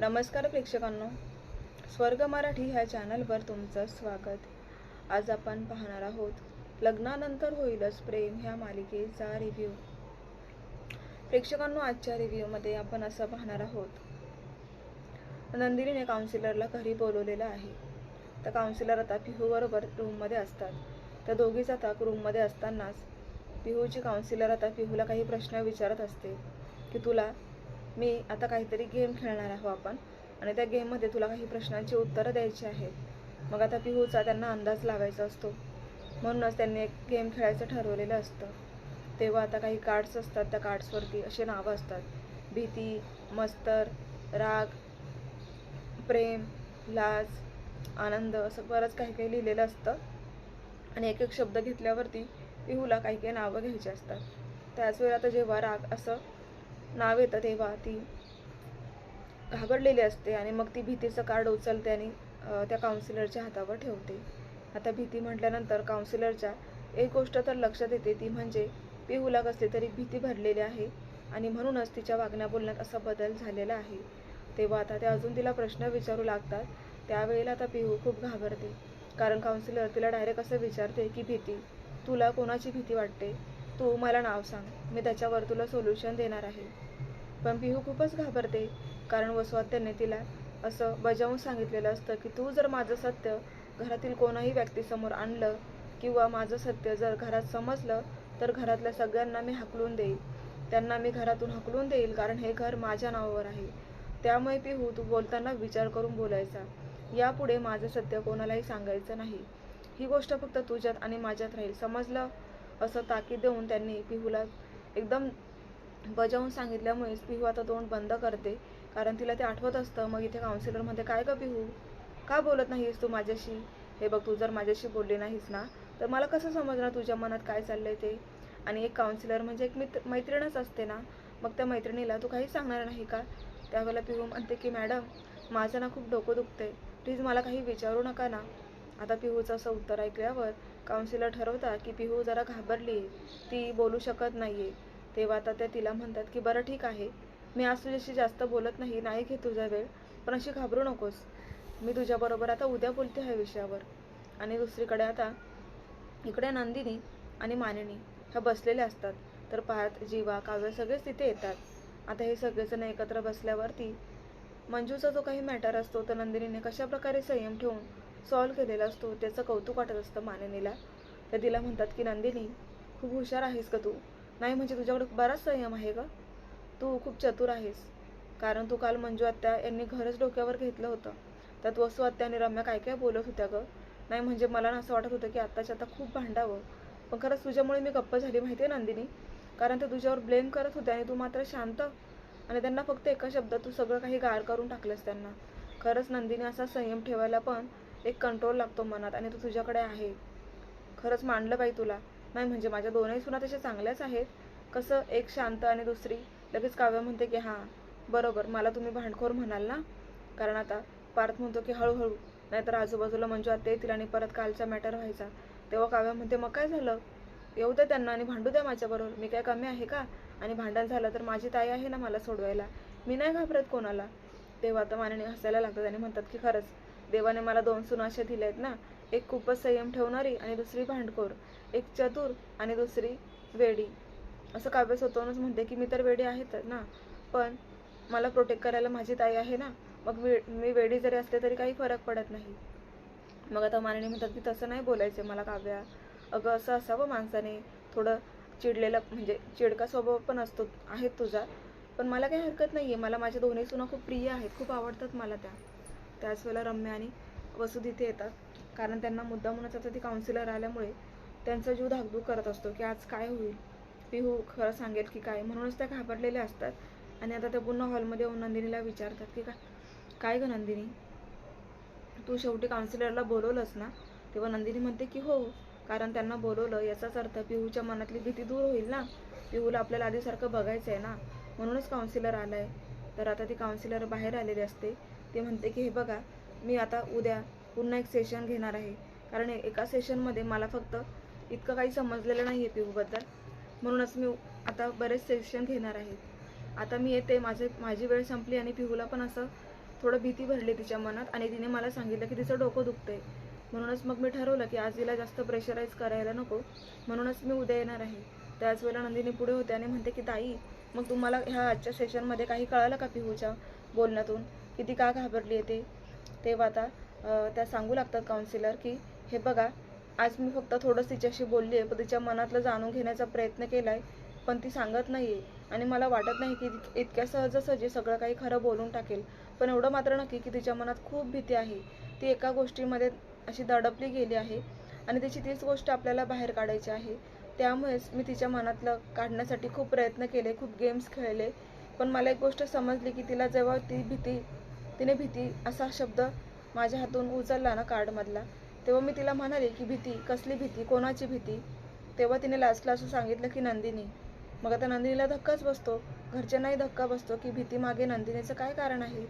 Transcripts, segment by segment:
नमस्कार प्रेक्षकांनो. स्वर्ग मराठी ह्या चॅनलवर तुमचं स्वागत. आज आपण पाहणार आहोत लग्नानंतर होईलच प्रेम ह्या मालिकेचा रिव्ह्यू प्रेक्षकांनो आजच्या रिव्ह्यूमध्ये आपण असं पाहणार आहोत. नंदिनीने काउन्सिलरला घरी बोलवलेलं आहे. तर काउन्सिलर आता पिहूबरोबर रूममध्ये असतात. त्या दोघीच आता रूममध्ये असतानाच पिहूची काउन्सिलर आता पिहूला काही प्रश्न विचारत असते की तुला मी आता काहीतरी गेम खेळणार आहो आपण. आणि त्या गेममध्ये तुला काही प्रश्नांची उत्तरं द्यायची आहेत. मग आता पिहूचा त्यांना अंदाज लावायचा असतो. म्हणूनच त्यांनी एक गेम खेळायचं ठरवलेलं असतं. तेव्हा आता काही कार्ड्स असतात त्या कार्ड्सवरती असे नावं असतात. भीती मस्तर राग प्रेम लाज आनंद असं बरंच काही काही लिहिलेलं असतं. आणि एक एक शब्द घेतल्यावरती पिहूला काही काही नावं घ्यायची असतात. त्याच वेळेला आता जेव्हा राग असं नाव येतं तेव्हा ती घाबरलेली असते आणि मग ती भीतीचं कार्ड उचलते आणि त्या काउन्सिलरच्या हातावर ठेवते. आता भीती म्हटल्यानंतर काउन्सिलरच्या एक गोष्ट तर लक्षात येते ती म्हणजे पिहूला कसली तरी भीती भरलेली आहे आणि म्हणूनच तिच्या वागण्या बोलण्यात असा बदल झालेला आहे. तेव्हा आता ते अजून तिला प्रश्न विचारू लागतात. त्यावेळेला आता पिहू खूप घाबरते. कारण काउन्सिलर तिला डायरेक्ट असं विचारते की भीती तुला कोणाची भीती वाटते? तू मला नाव सांग. मी त्याच्यावर तुला सोल्युशन देणार आहे. पण पिहू खूपच घाबरते कारण वसवात्याने तिला असं बजावून सांगितलेलं असतं की तू जर माझं सत्य घरातील कोणाही व्यक्तीसमोर आणलं किंवा माझं सत्य जर घरात समजलं तर घरातल्या सगळ्यांना मी हकलून देईल. त्यांना मी घरातून हकलून देईल कारण हे घर माझ्या नावावर आहे. त्यामुळे पिहू तू बोलताना विचार करून बोलायचा. यापुढे माझं सत्य कोणालाही सांगायचं नाही. ही गोष्ट फक्त तुझ्यात आणि माझ्यात राहील. समजलं? असं ताकीद देऊन त्यांनी पिहूला एकदम बजावून सांगितल्यामुळेच पिहू आता तोंड बंद करते. कारण तिला ते आठवत असतं मग इथे काउन्सिलरमध्ये काय ग पिहू? का बोलत नाहीस तू माझ्याशी? हे बघ तू जर माझ्याशी बोलली नाहीस ना तर मला कसं समजणार तुझ्या मनात काय चाललंय ते? आणि एक काउन्सिलर म्हणजे एक मित्र मैत्रीणच असते ना. मग त्या मैत्रिणीला तू काही सांगणार नाही का? त्यावेळेला पिहू म्हणते की मॅडम माझं ना खूप डोकं दुखतंय. प्लीज मला काही विचारू नका ना. आता पिहूचं असं उत्तर ऐकल्यावर काउन्सिलर ठरवतात की पिहू जरा घाबरली ती बोलू शकत नाहीये. तेव्हा आता त्या तिला म्हणतात की बरं ठीक आहे. मी आज तुझ्याशी जास्त बोलत नाही नाही घे तुझा वेळ पण अशी घाबरू नकोस. मी तुझ्याबरोबर आता उद्या बोलते ह्या विषयावर. आणि दुसरीकडे आता इकडे नंदिनी आणि मानिनी ह्या बसलेल्या असतात. तर पाहत जीवा काव्य सगळेच तिथे येतात. आता हे सगळेजण एकत्र बसल्यावरती मंजूचा जो काही मॅटर असतो तर नंदिनीने कशाप्रकारे संयम ठेवून सॉल्व्ह केलेला असतो त्याचं कौतुक वाटत असतं माननीला. तर तिला म्हणतात की नंदिनी खूप हुशार आहेस का तू? नाही म्हणजे तुझ्याकडे बराच संयम आहे का? तू खूप चतुर आहेस. कारण तू काल मंजू आत्या यांनी घरच डोक्यावर घेतलं होतं. त्यात वसू आत्या आणि रम्या काय काय बोलत होत्या ग? नाही म्हणजे मला ना असं वाटत होतं की आत्ताच्या आता खूप भांडावं. पण खरंच तुझ्यामुळे मी गप्प झाली माहिती आहे नंदिनी? कारण ते तुझ्यावर ब्लेम करत होते आणि तू मात्र शांत आणि त्यांना फक्त एका शब्दात तू सगळं काही गार करून टाकलंस त्यांना. खरंच नंदिनी असा संयम ठेवायला पण एक कंट्रोल लागतो मनात आणि तो तुझ्याकडे आहे. खरंच मांडलं पाहिजे तुला. नाही म्हणजे माझ्या दोनही सुना तशा चांगल्याच आहेत. कसं? एक शांत आणि दुसरी लगेच काव्य म्हणते की हां बरोबर मला तुम्ही भांडखोर म्हणाल ना? कारण आता पार्थ म्हणतो की हळूहळू. नाहीतर आजूबाजूला मंजू आत्या येतील आणि परत कालचा मॅटर व्हायचा. तेव्हा काव्य म्हणते मग काय झालं? येऊ द्या त्यांना आणि भांडू द्या माझ्याबरोबर. मी काय कमी आहे का? आणि भांडण झालं तर माझी ताई आहे ना मला सोडवायला. मी नाही घाबरत कोणाला. तेव्हा आता मानेने हसायला लागतात आणि म्हणतात की खरंच देवाने मला दोन सुना अशा दिल्या आहेत ना. एक खूपच संयम ठेवणारी आणि दुसरी भांडखोर. एक चतुर आणि दुसरी वेडी. असं काव्य स्वतःहूनच म्हणते की मी तर वेडी आहेत ना. पण मला प्रोटेक्ट करायला माझी ताई आहे ना. मग मी मी वेडी जरी असले तरी काही फरक पडत नाही. मग आता मानिनी म्हणतात की तसं नाही बोलायचं मला काव्या. अगं असं असावं माणसाने. थोडं चिडलेलं म्हणजे चिडका स्वभाव पण असतो आहे तुझा. पण मला काही हरकत नाही आहे मला माझ्या दोन्ही सुना खूप प्रिय आहेत. खूप आवडतात मला त्या. त्याच वेळेला रम्या आणि वसुध इथे येतात. कारण त्यांना मुद्दा म्हणूनच आता ती काउन्सिलर आल्यामुळे त्यांचा जीव धाकधूक करत असतो की आज काय होईल? पिहू हो खरं सांगेल की काय? म्हणूनच त्या घाबरलेल्या असतात. आणि आता त्या पुन्हा हॉलमध्ये येऊन नंदिनीला विचारतात की काय काय नंदिनी? तू शेवटी काउन्सिलरला बोलवलंस ना? तेव्हा नंदिनी म्हणते की हो कारण त्यांना बोलवलं. याचाच अर्थ पिहूच्या मनातली भीती दूर होईल ना? पिहूला आपल्याला आधीसारखं बघायचं आहे ना? म्हणूनच काउन्सिलर आलाय. तर आता ती काउन्सिलर बाहेर आलेली असते. ती म्हणते की हे बघा मी आता उद्या पुन्हा एक सेशन घेणार आहे. कारण एका सेशनमध्ये मला फक्त इतकं काही समजलेलं नाही आहे पिहूबद्दल म्हणूनच मी आता बरेच सेशन घेणार आहे. आता मी येते माझे माझी वेळ संपली आणि पिहूला पण असं थोडं भीती भरली तिच्या मनात आणि तिने मला सांगितलं की तिचं डोकं दुखतंय. म्हणूनच मग मी ठरवलं की आज तिला जास्त प्रेशराईज करायला नको. म्हणूनच मी उद्या येणार आहे. त्याच वेळेला नंदिनी पुढे होते आणि म्हणते की ताई मग तुम्हाला ह्या आजच्या सेशनमध्ये काही कळालं का पिहूच्या बोलण्यातून? की ती का घाबरली आहे ते? तेव्हा आता त्या सांगू लागतात काउन्सिलर की हे बघा आज मी फक्त थोडंच तिच्याशी बोलली आहे पण तिच्या मनातलं जाणून घेण्याचा प्रयत्न केला आहे पण ती सांगत नाही आहे आणि मला वाटत नाही की इतक्या सहजासहजी सगळं काही खरं बोलून टाकेल. पण एवढं मात्र नक्की की तिच्या मनात खूप भीती आहे. ती एका गोष्टीमध्ये अशी दडपली गेली आहे आणि तिची तीच गोष्ट आपल्याला बाहेर काढायची आहे. त्यामुळेच मी तिच्या मनातलं काढण्यासाठी खूप प्रयत्न केले खूप गेम्स खेळले. पण मला एक गोष्ट समजली की तिला जेव्हा ती भीती तिने भीती असा शब्द माझ्या हातून उचलला ना कार्डमधला. तेव्हा मी तिला म्हणाले की भीती? कसली भीती? कोणाची भीती? तेव्हा तिने लास्टला असं सांगितलं की नंदिनी. मग आता नंदिनीला धक्काच बसतो. घरच्यांनाही धक्का बसतो की भीती मागे नंदिनीचं काय कारण आहे?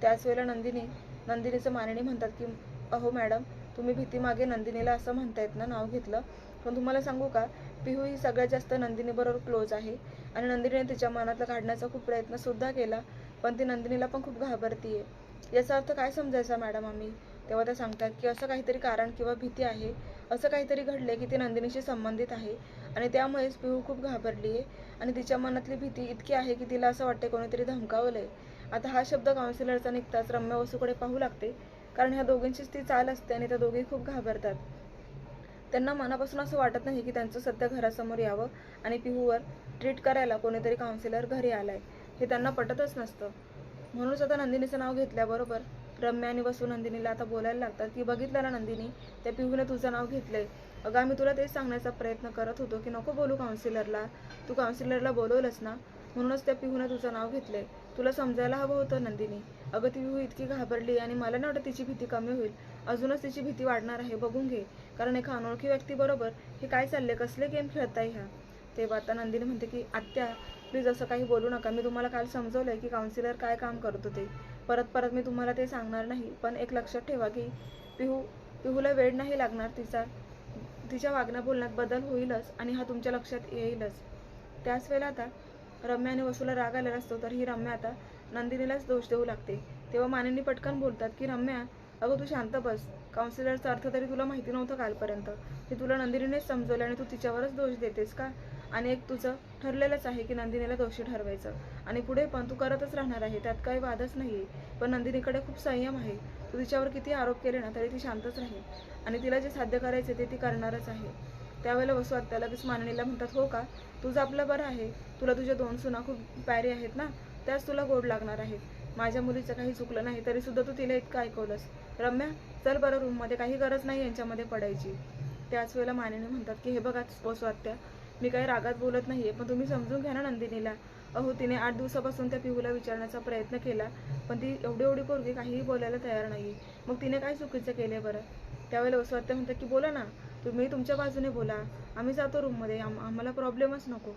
त्याच वेळेला नंदिनी नंदिनीचं मानणी म्हणतात की अहो मॅडम तुम्ही भीती मागे नंदिनीला असं म्हणतायत ना नाव घेतलं. पण तुम्हाला सांगू का पिहू ही सगळ्यात जास्त नंदिनीबरोबर क्लोज आहे. आणि नंदिनीने तिच्या मनातलं काढण्याचा खूप प्रयत्न सुद्धा केला पण ती नंदिनीला पण खूप घाबरतीये. याचा अर्थ काय समजायचा मॅडम आम्ही? तेव्हा त्या सांगतात की असं काहीतरी कारण किंवा भीती आहे असं काहीतरी घडले की ती नंदिनीशी संबंधित आहे. आणि त्यामुळेच पिहू खूप घाबरली आहे आणि तिच्या मनातली भीती इतकी आहे की तिला असं वाटते कोणीतरी धमकावलंय. आता हा शब्द काउन्सिलरचा निघताच रम्य वसूकडे पाहू लागते. कारण ह्या दोघींचीच ती चाल असते आणि त्या दोघी खूप घाबरतात. त्यांना मनापासून असं वाटत नाही की त्यांचं सध्या घरासमोर यावं आणि पिहूवर ट्रीट करायला कोणीतरी काउन्सिलर घरी आलाय. हे त्यांना पटतच नसतं. म्हणूनच आता नंदिनीचं नाव घेतल्याबरोबर रम्या आणि वसू नंदिनीला आता बोलायला लागतात की बघितलं ना नंदिनी त्या पिहूने तुझं नाव घेतलंय. अगं आम्ही तुला तेच सांगण्याचा प्रयत्न करत होतो की नको बोलू काउन्सिलरला तू काउन्सिलरला बोलवलंस ना? म्हणूनच त्या पिहूने तुझं नाव घेतलंय. तुला समजायला हवं होतं नंदिनी. अगं ती इतकी घाबरली आणि मला नाही वाटत तिची भीती कमी होईल. अजूनच तिची भीती वाढणार आहे बघून घे. कारण एका अनोळखी व्यक्तीबरोबर हे काय चालले कसले गेम खेळताय ह्या? तेव्हा आता नंदिनी म्हणते की आत्या प्लीज असं काही बोलू नका. मी तुम्हाला काल समजवलंय की काउन्सिलर काय काम करत होते. परत परत मी तुम्हाला ते सांगणार नाही. पण एक लक्षात ठेवा की पिहू पिहूला वेळ नाही लागणार तिचा तिच्या वागण्या बोलण्यात बदल होईलच आणि हा तुमच्या लक्षात येईलच. त्याच वेळेला आता रम्या आणि वसूला राग आलेला असतो तर ही रम्या आता नंदिनीलाच दोष देऊ लागते. तेव्हा मानिनी पटकन बोलतात की रम्या अगं तू शांत बस. काउन्सिलरचा अर्थ तरी तुला माहिती नव्हतं कालपर्यंत. हे तुला नंदिनीनेच समजवलं आणि तू तिच्यावरच दोष देतेस का? आणि एक तुझं ठरलेलंच आहे की नंदिनीला दोषी ठरवायचं. आणि पुढे पण तू करतच राहणार आहे त्यात काही वादच नाही आहे पण नंदिनीकडे खूप संयम आहे. तू तिच्यावर किती आरोप केले ना तरी ती शांतच राहील. आणि तिला जे साध्य करायचे ते ती करणारच आहे. त्यावेळेला वसू आत्या लगेच मानणीला म्हणतात हो का? तुझं आपलं बरं आहे. तुला तुझ्या दोन सुना खूप प्यारे आहेत ना? त्याच तुला गोड लागणार आहेत माझ्या मुलीचं काही चुकलं नाही तरी सुद्धा तू तिला इतकं ऐकवलंस. रम्या चल बरं रूममध्ये काही गरज नाही यांच्यामध्ये पडायची. त्याच वेळेला मानेने म्हणतात की हे बघा स्वस्वात्या मी काही रागात बोलत नाहीये पण तुम्ही समजून घ्या ना नंदिनीला. अहो तिने आठ दिवसापासून त्या पिहूला विचारण्याचा प्रयत्न केला पण ती एवढी एवढी पोरगी काहीही बोलायला तयार नाही मग तिने काय चुकीचं केलंय बरं? त्यावेळेला वसू म्हणतात की बोला ना तुम्ही तुमच्या बाजूने बोला. आम्ही जातो रूममध्ये आम आम्हाला प्रॉब्लेमच नको.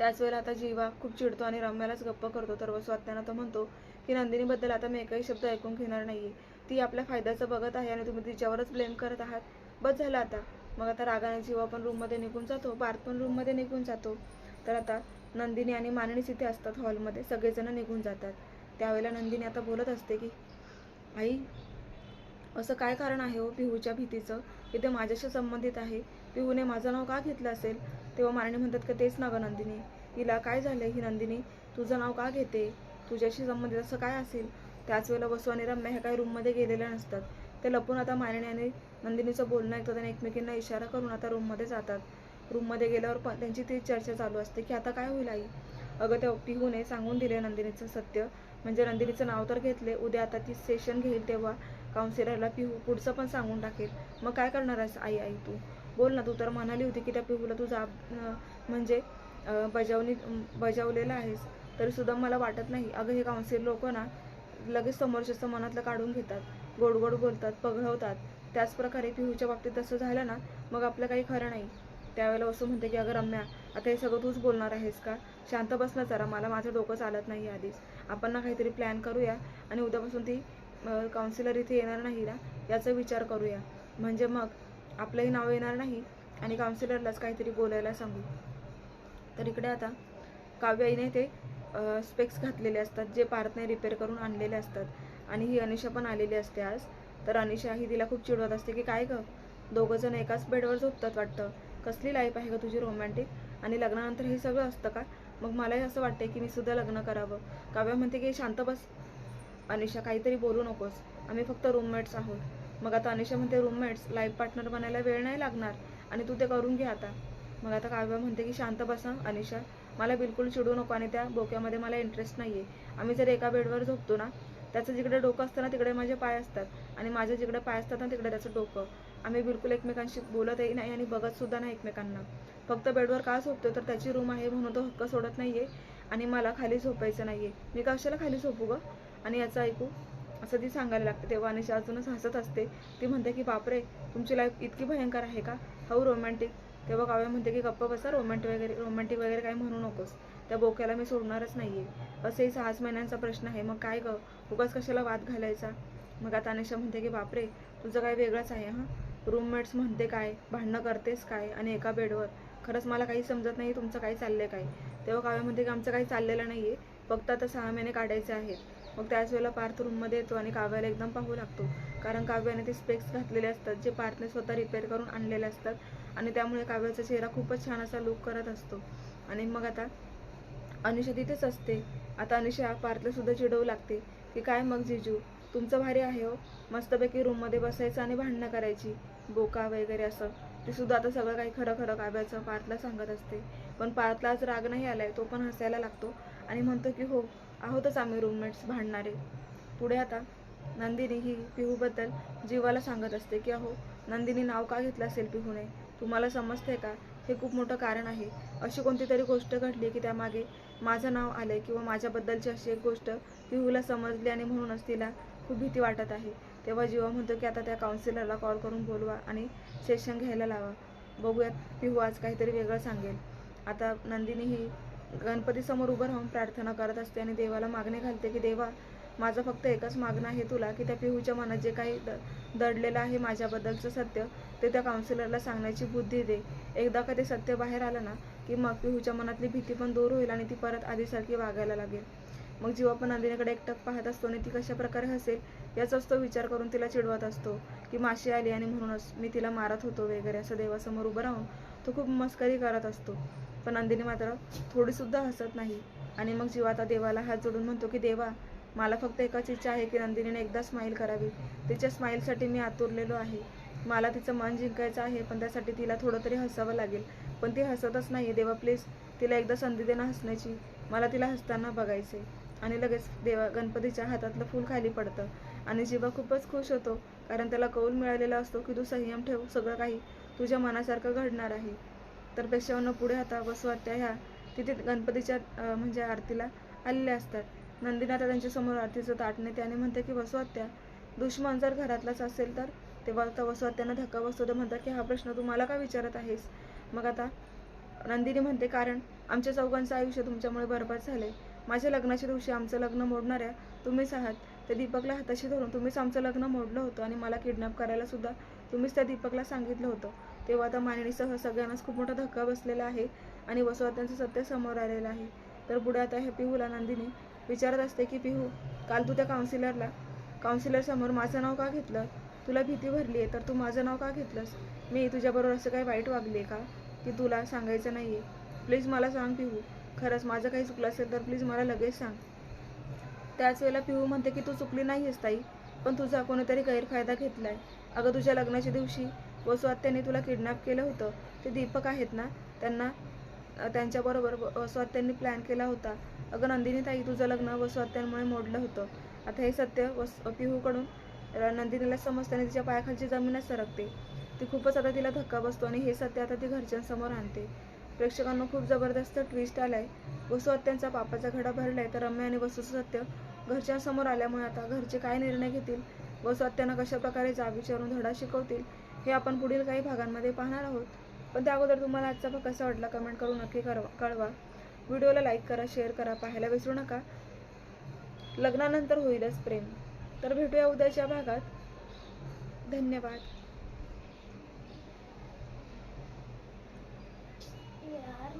त्याच वेळेला आता जीवा खूप चिडतो आणि रम्यालाच गप्प करतो. तर वसू आत्यानं तो म्हणतो की नंदिनीबद्दल आता मी एकही शब्द ऐकून घेणार नाही ती आपल्या फायद्याचं बघत आहे आणि तुम्ही तिच्यावरच ब्लेम करत आहात. बस झालं आता. मग आता रागाने जीवा पण रूममध्ये निघून जातो पार्थ पण रूममध्ये निघून जातो. तर आता नंदिनी आणि माननीस इथे असतात हॉलमध्ये सगळेजण निघून जातात. त्यावेळेला नंदिनी आता बोलत असते की आई असं काय कारण आहे हो पिहूच्या भीतीचं? की ते माझ्याशी संबंधित आहे. पिहूने माझं नाव का घेतलं असेल? तेव्हा मारणी म्हणतात का तेच ना गं नंदिनी. हिला काय झालं ही नंदिनी? तुझं नाव का घेते? तुझ्याशी संबंधित असं काय असेल? त्याच वेळेला वसू आणि रम्या ह्या काही रूममध्ये गेलेल्या नसतात. ते लपून आता मारणी आणि नंदिनीचं बोलणं ऐकतात आणि एकमेकींना इशारा करून आता रूममध्ये जातात. रूममध्ये गेल्यावर पण त्यांची ती चर्चा चालू असते की आता काय होईल आई? अगं त्या पिहूने सांगून दिले नंदिनीचं सत्य. म्हणजे नंदिनीचं नाव तर घेतले. उद्या आता ती सेशन घेईल तेव्हा. काउन्सिलरला पिहू पुढचं पण सांगून टाकेल. मग काय करणार आहेस आई आई तू? बोल ना तू. तर म्हणाली होती की त्या पिहूला तुझा अं, म्हणजे बजावणी बजावलेला आहेस. तरी सुद्धा मला वाटत नाही. अगं हे काउन्सिल लोक ना लगेच समोरच्याचं मनातलं काढून घेतात. गोड गोड बोलतात पगळवतात त्याचप्रकारे पिहूच्या बाबतीत तसं झालं ना मग आपलं काही खरं नाही. त्यावेळेला असं म्हणते की अगं रम्या आता हे सगळं तूच बोलणार आहेस का? शांत बस ना जरा मला माझं डोकं चालत नाही आधीच. आपण ना काहीतरी प्लॅन करूया आणि उद्यापासून ती काउन्सिलर इथे येणार नाही ना याचा विचार करूया. म्हणजे मग आपलंही नाव येणार नाही आणि काउन्सिलरलाच काहीतरी बोलायला सांगू. तर इकडे आता काव्याईने ते स्पेक्स घातलेले असतात जे पार्थने रिपेअर करून आणलेले असतात. आणि ही अनिशा पण आलेली असते आज. तर अनिशा ही तिला खूप चिडवत असते की काय गं? दोघं जण एकाच बेडवर झोपतात वाटतं. कसली लाईफ आहे गं तुझी रोमॅन्टिक आणि लग्नानंतर हे सगळं असतं का? मग मलाही असं वाटते की मी सुद्धा लग्न करावं. काव्या म्हणते की शांत बस. अनिशा काहीतरी बोलू नकोस. आम्ही फक्त रूममेट्स आहोत. मग आता अनिशा म्हणते रूममेट्स लाईफ पार्टनर बनायला वेळ नाही लागणार आणि तू ते करून घे आता. मग आता काव्या म्हणते की शांत बसा अनिशा. मला बिलकुल चिडू नको आणि त्या बोक्यामध्ये मला इंटरेस्ट नाही आहे आम्ही जर एका बेडवर झोपतो ना त्याचं जिकडे डोकं असतं ना तिकडे माझे पाय असतात. आणि माझे जिकडे पाय असतात ना तिकडे त्याचं डोकं. आम्ही बिलकुल एकमेकांशी बोलतही नाही आणि बघतसुद्धा नाही एकमेकांना. फक्त बेडवर का झोपतो तर त्याची रूम आहे म्हणून तो हक्क सोडत नाही आहे आणि मला खाली झोपायचं नाही आहे मी कशाला खाली झोपू ग? आणि याचं ऐकू असं ती सांगायला लागते. तेव्हा अनिशा अजूनच हसत असते ती म्हणते की बापरे तुमची लाईफ इतकी भयंकर आहे का? हो रोमॅन्टिक तेव्हा काव्या म्हणते की गप्प बसा रोमॅन्टिक वगैरे रोमॅन्टिक वगैरे काही म्हणू नकोस. त्या बोक्याला मी सोडणारच नाहीये. असेही सहाच महिन्यांचा प्रश्न आहे. मग काय ग? उगाच कशाला वाद घालायचा? मग आता अनिशा म्हणते की बापरे तुझं काय वेगळंच आहे हां? रूममेट्स म्हणते काय? भांडणं करतेस काय? आणि एका बेडवर खरंच मला काही समजत नाही तुमचं काही चाललंय काय? तेव्हा काव्या म्हणते की आमचं काही चाललेलं नाहीये. फक्त आता सहा महिने काढायचे आहेत. मग त्याच वेळेला पार्थ रूममध्ये येतो आणि काव्याला एकदम पाहू लागतो. कारण काव्याने ते स्पेक्स घातलेले असतात जे पार्थने स्वतः रिपेअर करून आणलेले असतात. आणि त्यामुळे काव्याचा चेहरा खूपच छान असा लुक करत असतो. आणि मग आता अनिशा तिथेच असते. आता अनिशा पार्थला सुद्धा चिडवू लागते की काय मग जिजू? तुमचं भारी आहे हो. मस्तपैकी रूममध्ये बसायचं आणि भांडणं करायची. बोका वगैरे असं. ते सुद्धा आता सगळं काही खरं खरं काव्याचं पार्थला सांगत असते. पण पार्थला आज राग नाही आलाय तो पण हसायला लागतो. आणि म्हणतो की हो आहोतच आम्ही रूममेट्स भांडणारे. पुढे आता नंदिनी ही पिहूबद्दल जीवाला सांगत असते की अहो नंदिनी नाव का घेतलं असेल पिहूने? तुम्हाला समजते का? हे खूप मोठं कारण आहे. अशी कोणती तरी गोष्ट घडली की त्यामागे माझं नाव आलं किंवा माझ्याबद्दलची अशी एक गोष्ट पिहूला समजली आणि म्हणूनच तिला खूप भीती वाटत आहे. तेव्हा जीवा म्हणतो की आता त्या काउन्सिलरला कॉल करून बोलवा आणि सेशन घ्यायला लावा. बघूयात पिहू आज काहीतरी वेगळं सांगेल. आता नंदिनी ही गणपतीसमोर उभं राहून प्रार्थना करत असते आणि देवाला मागणी घालते की देवा माझं फक्त एकच मागणं आहे तुला की त्या पिहूच्या मनात जे काही द दडलेलं आहे माझ्याबद्दलचं सत्य ते त्या काउन्सिलरला सांगण्याची बुद्धी दे. एकदा का ते सत्य बाहेर आलं ना की मग पिहूच्या मनातली भीती पण दूर होईल आणि ती परत आधीसारखी वागायला लागेल. मग जीवा पण नंदिनीकडे एकटक पाहत असतो आणि ती कशा प्रकारे हसेल याचाच तो विचार करून तिला चिडवत असतो की माशी आली आणि म्हणूनच मी तिला मारत होतो वगैरे असं देवासमोर उभं राहून तो खूप मस्करी करत असतो. पण नंदिनी मात्र थोडीसुद्धा हसत नाही. आणि मग जीवा आता देवाला हात जोडून म्हणतो की देवा मला फक्त एकाच इच्छा आहे की नंदिनीने एकदा स्माईल करावी. तिच्या स्माईलसाठी मी आतुरलेलो आहे. मला तिचं मन जिंकायचं आहे पण त्यासाठी तिला थोडं तरी हसावं लागेल. पण ती हसतच नाही देवा प्लीज तिला एकदा संधी देणं हसण्याची. मला तिला हसताना बघायचे आणि लगेच देवा गणपतीच्या हातातलं फूल खाली पडतं. आणि जीवा खूपच खुश होतो कारण त्याला कौल मिळालेला असतो की तू संयम ठेव सगळं काही तुझ्या मनासारखं घडणार आहे. तर पेशवांना पुढे आता वसवात्या ह्या तिथे गणपतीच्या म्हणजे आरतीला आलेल्या असतात. नंदीनाथ आता त्यांच्यासमोर आरतीचं ताट त्याने म्हणते की वसवात्या दुश्मन जर घरातलाच असेल तर? तेव्हा आता वसवात्यांना धक्का बसतो. तर म्हणतात की हा प्रश्न तू मला का विचारत आहेस? मग आता नंदिनी म्हणते कारण आमच्या चौघांचं आयुष्य तुमच्यामुळे बरबाद झाले माझ्या लग्नाच्या दिवशी आमचं लग्न मोडणाऱ्या तुम्हीच आहात. त्या दीपकला हाताशी धरून तुम्हीच आमचं लग्न मोडलं होतं आणि मला किडनॅप करायला सुद्धा तुम्हीच त्या दीपकला सांगितलं होतं. तेव्हा आता मांडणीसह सगळ्यांनाच खूप मोठा धक्का बसलेला आहे आणि वसवात्यांचं सत्य समोर आलेलं आहे. तर पुढे आता हे पिहूला नंदिनी विचारत असते की पिहू काल तू त्या काउन्सिलरला काउन्सिलरसमोर माझं नाव का घेतलं? तुला भीती भरली आहे तर तू माझं नाव का घेतलंस? मी तुझ्याबरोबर असं काही वाईट वागले का? की तुला सांगायचं नाही आहे प्लीज मला सांग पिहू. खरंच माझं काही चुकलं असेल तर प्लीज मला लगेच सांग. त्याच वेळेला पिहू म्हणते की तू चुकली नाही आहेस ताई पण तुझा कोणीतरी गैरफायदा घेतला आहे अगं तुझ्या लग्नाच्या दिवशी वसू तुला किडनॅप केलं होतं. ते दीपक आहेत ना त्यांना त्यांच्याबरोबर व- प्लॅन केला होता. अगं नंदिनी ताई तुझं लग्न वसू मोडलं होतं. आता हे सत्य वस पिहूकडून नंदिनीला समजताना आणि तिच्या पायाखालची जमीनच सरकते. ती खूपच आता तिला धक्का बसतो आणि हे सत्य आता ती घरच्यांसमोर आणते. प्रेक्षकांना खूप जबरदस्त ट्विस्ट आलाय. वसू पापाचा घडा भरलाय तर रम्या आणि वसूचं सत्य घरच्यांसमोर आल्यामुळे आता घरचे काय निर्णय घेतील? वसू आत्यांना कशा प्रकारे जाब विचारून धडा शिकवतील? हे आपण पुढील काही भागांमध्ये पाहणार आहोत. पण त्या अगोदर तुम्हाला आजचा भाग कसा वाटला कमेंट करून नक्की करवा कळवा. व्हिडिओला लाईक करा शेअर करा पाहायला विसरू नका. लग्नानंतर होईलच प्रेम. तर भेटूया उद्याच्या भागात. धन्यवाद. यार